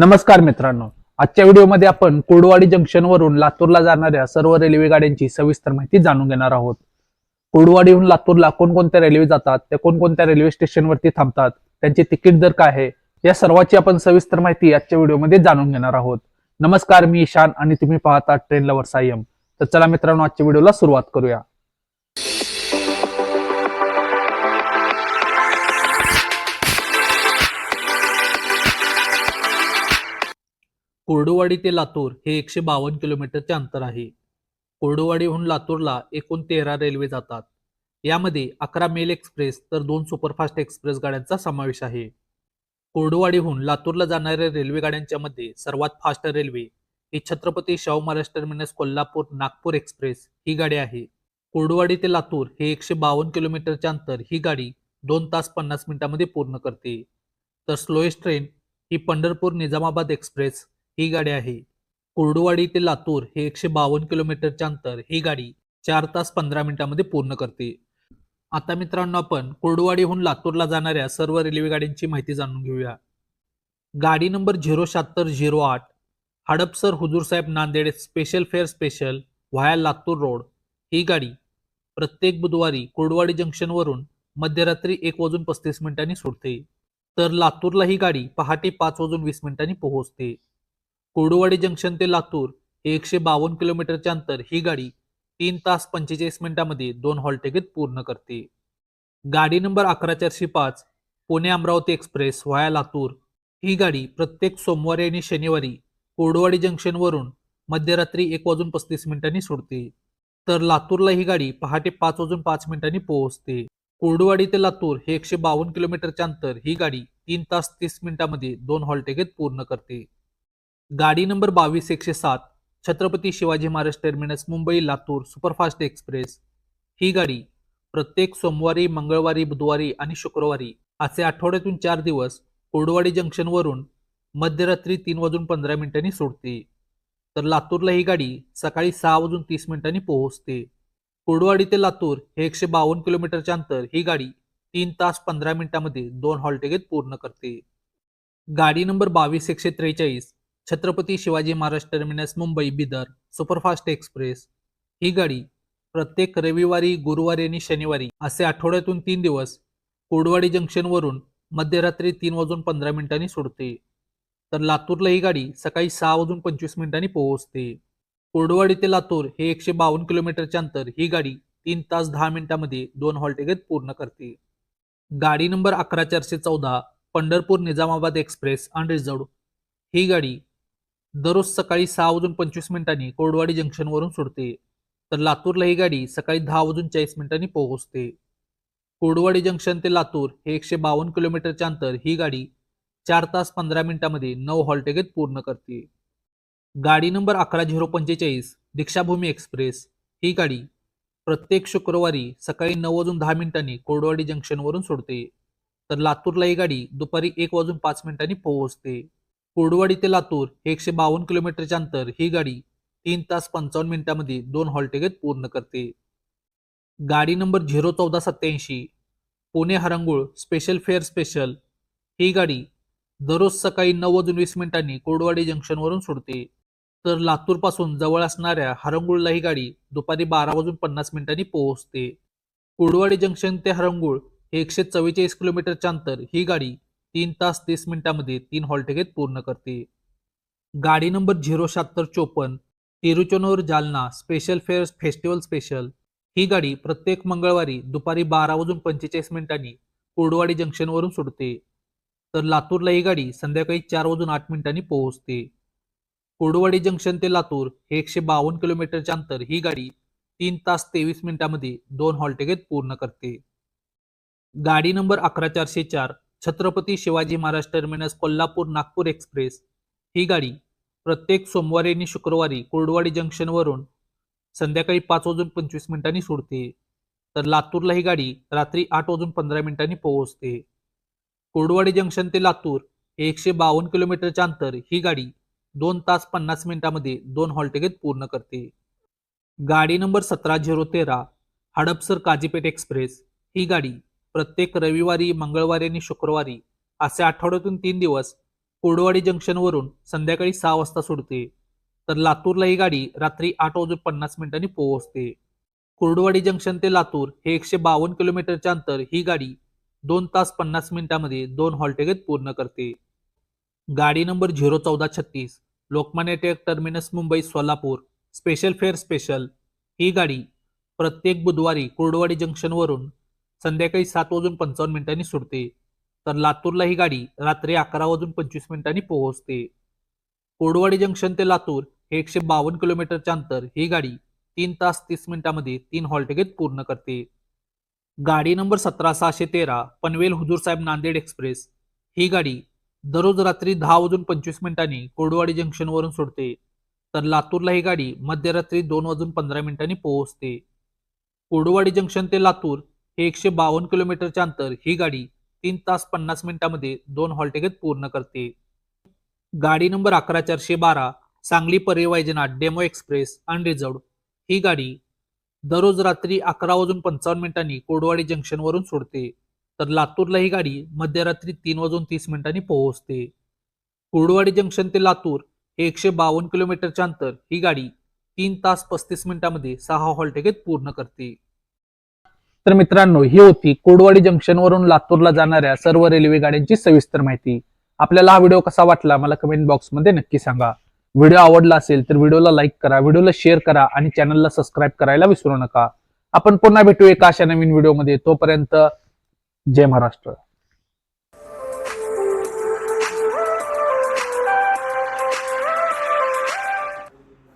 नमस्कार मित्रांनो. आजच्या व्हिडिओमध्ये आपण कोडवाडी जंक्शन वरून लातूरला जाणाऱ्या सर्व रेल्वे गाड्यांची सविस्तर माहिती जाणून घेणार आहोत. कोडवाडीहून लातूरला कोणकोणत्या रेल्वे जातात त्या कोणकोणत्या रेल्वे स्टेशनवरती थांबतात त्यांचे तिकीट दर काय आहे या सर्वाची आपण सविस्तर माहिती आजच्या व्हिडिओमध्ये जाणून घेणार आहोत. नमस्कार मी ईशान आणि तुम्ही पाहता ट्रेन लवर सायम तर चला मित्रांनो आजच्या व्हिडिओला सुरुवात करूया. कोरडूवाडी ते लातूर हे एकशे बावन्न किलोमीटरचे अंतर आहे. कोरडूवाडीहून लातूरला एकूण तेरा रेल्वे जातात. यामध्ये अकरा मेल एक्सप्रेस तर दोन सुपरफास्ट एक्सप्रेस गाड्यांचा समावेश आहे. कोरडूवाडीहून लातूरला जाणाऱ्या रेल्वे गाड्यांच्या मध्ये सर्वात फास्ट रेल्वे ही छत्रपती शाहू महाराज टर्मिनस कोल्हापूर नागपूर एक्सप्रेस ही गाडी आहे. कोरडूवाडी ते लातूर हे एकशे बावन्न किलोमीटरचे अंतर ही गाडी दोन तास पन्नास मिनिटांमध्ये पूर्ण करते. तर स्लोएस्ट ट्रेन ही पंढरपूर निजामाबाद एक्सप्रेस ही गाडी आहे. कुर्डुवाडी ते लातूर हे एकशे बावन्न किलोमीटरचे अंतर ही गाडी चार तास पंधरा मिनिटांमध्ये पूर्ण करते. आता मित्रांनो आपण कुर्डुवाडीहून लातूरला जाणाऱ्या सर्व रेल्वे गाड्यांची माहिती जाणून घेऊया. गाडी नंबर झिरो शहात्तर झिरो आठ Hadapsar Hazur Sahib Nanded special fare special via Latur road ही गाडी प्रत्येक बुधवारी कुर्डवाडी जंक्शनवरून मध्यरात्री एक वाजून पस्तीस मिनिटांनी सुटते तर लातूरला ही गाडी पहाटे पाच वाजून वीस मिनिटांनी पोहोचते. कोडोवाडी जंक्शन ते लातूर हे एकशे बावन्न किलोमीटरचे अंतर ही गाडी तीन तास पंचेचाळीस मिनिटांमध्ये दोन हॉल्टे पूर्ण करते. गाडी नंबर अकरा चारशे पाच पुणे अमरावती एक्सप्रेस व्हाया लातूर. ही गाडी प्रत्येक सोमवारी आणि शनिवारी कोरडवाडी जंक्शनवरून मध्यरात्री एक वाजून पस्तीस मिनिटांनी सुटते तर लातूरला ही गाडी पहाटे पाच वाजून पाच मिनिटांनी पोहोचते. कोरडवाडी ते लातूर हे एकशे बावन्न किलोमीटरचे अंतर ही गाडी तीन तास तीस मिनिटांमध्ये दोन हॉल्टे पूर्ण करते. गाडी नंबर बावीस एकशे सात Chhatrapati Shivaji Maharaj terminus Mumbai Latur superfast express. ही गाडी प्रत्येक सोमवारी मंगळवारी बुधवारी आणि शुक्रवारी असे आठवड्यातून चार दिवस कोडवाडी जंक्शनवरून मध्यरात्री तीन वाजून पंधरा मिनिटांनी सोडते. तर लातूरला ही गाडी सकाळी सहा वाजून तीस मिनिटांनी पोहोचते. कोडवाडी ते लातूर हे एकशे बावन्न किलोमीटरच्या अंतर ही गाडी तीन तास पंधरा मिनिटांमध्ये दोन हॉल्टे पूर्ण करते. गाडी नंबर बावीस एकशे त्रेचाळीस Chhatrapati Shivaji Maharaj terminus Mumbai Bidar superfast express. ही गाडी प्रत्येक रविवारी गुरुवारी आणि शनिवारी असे आठवड्यातून तीन दिवस कोडवाडी जंक्शनवरून मध्यरात्री तीन वाजून पंधरा मिनिटांनी सोडते. तर लातूरला ही गाडी सकाळी सहा वाजून पंचवीस मिनिटांनी पोहोचते. कोडवाडी ते लातूर हे एकशे बावन्न किलोमीटरचे अंतर ही गाडी तीन तास दहा मिनिटांमध्ये दोन हॉल्टे पूर्ण करते. गाडी नंबर अकरा चारशे चौदा पंढरपूर निजामाबाद एक्सप्रेस अनरिझर्व ही गाडी दररोज सकाळी सहा वाजून पंचवीस मिनिटांनी कोरडवाडी जंक्शनवरून सुटते. तर लातूरला ही गाडी सकाळी दहा वाजून चाळीस मिनिटांनी पोहोचते. कोरडवाडी जंक्शन ते लातूर हे एकशे बावन्न किलोमीटरचे अंतर ही गाडी चार तास पंधरा मिनिटांमध्ये नऊ हॉलटेगेत पूर्ण करते. गाडी नंबर अकरा झिरो पंचेचाळीस दीक्षाभूमी एक्सप्रेस ही गाडी प्रत्येक शुक्रवारी सकाळी नऊ वाजून दहा मिनिटांनी कोरडवाडी जंक्शनवरून सोडते तर लातूरला ही गाडी दुपारी एक वाजून पाच मिनिटांनी पोहोचते. कोरडवाडी ते लातूर हे एकशे बावन्न किलोमीटरचे अंतर. ही गाडी तीन तास पंचावन्न मिनिटांमध्ये दोन हॉल्टे पूर्ण करते. गाडी नंबर झिरो चौदा सत्याऐंशी Pune Harangul special fare special. ही गाडी दररोज सकाळी नऊ वाजून वीस मिनिटांनी कोरडवाडी जंक्शनवरून सोडते. तर लातूरपासून जवळ असणाऱ्या हरंगुळला ही गाडी दुपारी बारा वाजून पन्नास मिनिटांनी पोहोचते. कोरडवाडी जंक्शन ते हरंगुळ हे एकशे चव्वेचाळीस किलोमीटरचे अंतर. ही गाडी तीन तास तीस मिनिटांमध्ये तीन हॉलटिकेत पूर्ण करते. गाडी नंबर झिरो शहात्तर चोपन्न Tiruchanur Jalna special fare festival special ही गाडी प्रत्येक मंगळवारी दुपारी बारा वाजून पंचेचाळीस मिनिटांनी कोरडवाडी जंक्शनवरून सुटते. तर लातूरला ही गाडी संध्याकाळी चार वाजून आठ मिनिटांनी पोहोचते. कुर्डवाडी जंक्शन ते लातूर हे एकशे बावन्न किलोमीटरच्या अंतर ही गाडी तीन तास तेवीस मिनिटांमध्ये दोन हॉलटिकेत पूर्ण करते. गाडी नंबर अकरा चारशे चार छत्रपती शिवाजी महाराज टर्मिनस कोल्हापूर नागपूर एक्सप्रेस ही गाडी प्रत्येक सोमवारी आणि शुक्रवारी कोरडवाडी जंक्शनवरून संध्याकाळी पाच वाजून पंचवीस मिनिटांनी सोडते. तर लातूरला ही गाडी रात्री आठ वाजून पंधरा मिनिटांनी पोहोचते. कोरडवाडी जंक्शन ते लातूर हे एकशे बावन्न किलोमीटरच्या अंतर ही गाडी दोन तास पन्नास मिनिटांमध्ये दोन हॉल्टे पूर्ण करते. गाडी नंबर सतरा झिरो तेरा हडपसर काजीपेठ एक्सप्रेस ही गाडी प्रत्येक रविवारी मंगळवारी आणि शुक्रवारी असे आठवड्यातून तीन दिवस कोडवाडी जंक्शनवरून संध्याकाळी सहा वाजता सुटते तर लातूरला ही गाडी रात्री आठ वाजून पन्नास मिनिटांनी पोहोचते. कुर्डवाडी जंक्शन ते लातूर हे एकशे बावन्न किलोमीटरच्या अंतर ही गाडी दोन तास पन्नास मिनिटांमध्ये दोन हॉल्टेगेत पूर्ण करते. गाडी नंबर झिरो चौदा छत्तीस Lokmanya Tilak terminus Mumbai Solapur special fare special. ही गाडी प्रत्येक बुधवारी कुर्डवाडी जंक्शनवरून संध्याकाळी सात वाजून पंचावन्न मिनिटांनी सुटते. तर लातूरला ही गाडी रात्री अकरा वाजून पंचवीस मिनिटांनी पोहोचते. कोडवाडी जंक्शन ते लातूर हे एकशे बावन्न किलोमीटरच्या अंतर ही गाडी तीन तास तीस मिनिटांमध्ये तीन हॉल्टगेत पूर्ण करते. गाडी नंबर सतरा सहाशे तेरा पनवेल हुजूर साहेब नांदेड एक्सप्रेस ही गाडी दररोज रात्री दहा वाजून पंचवीस मिनिटांनी कोडवाडी जंक्शनवरून सुटते. तर लातूरला ही गाडी मध्यरात्री दोन वाजून पंधरा मिनिटांनी पोहोचते. कोडवाडी जंक्शन ते लातूर हे एकशे बावन्न किलोमीटरचे अंतर ही गाडी तीन तास पन्नास मिनिटांमध्ये दोन हॉलटेगत पूर्ण करते. गाडी नंबर अकरा चारशे बारा सांगली पर्यवायजना डेमो एक्सप्रेस अनरिझर्व ही गाडी दररोज रात्री अकरा वाजून पंचावन्न मिनिटांनी कोडवाडी जंक्शनवरून सोडते. तर लातूरला ही गाडी मध्यरात्री तीन वाजून तीस मिनिटांनी पोहोचते. कोडवाडी जंक्शन ते लातूर हे एकशे बावन्न किलोमीटरचे अंतर ही गाडी तीन तास पस्तीस मिनिटांमध्ये सहा हॉल्टेगेत पूर्ण करते. तर मित्रांनो ही होती कोडवाडी जंक्शनवरून लातूरला जाणाऱ्या सर्व रेल्वे गाड्यांची सविस्तर माहिती. आपल्याला हा व्हिडिओ कसा वाटला मला कमेंट बॉक्समध्ये नक्की सांगा. व्हिडिओ आवडला असेल तर व्हिडिओला लाईक करा व्हिडिओला शेअर करा आणि चॅनलला सबस्क्राईब करायला विसरू नका. आपण पुन्हा भेटू एका अशा नवीन व्हिडिओमध्ये तोपर्यंत जय महाराष्ट्र.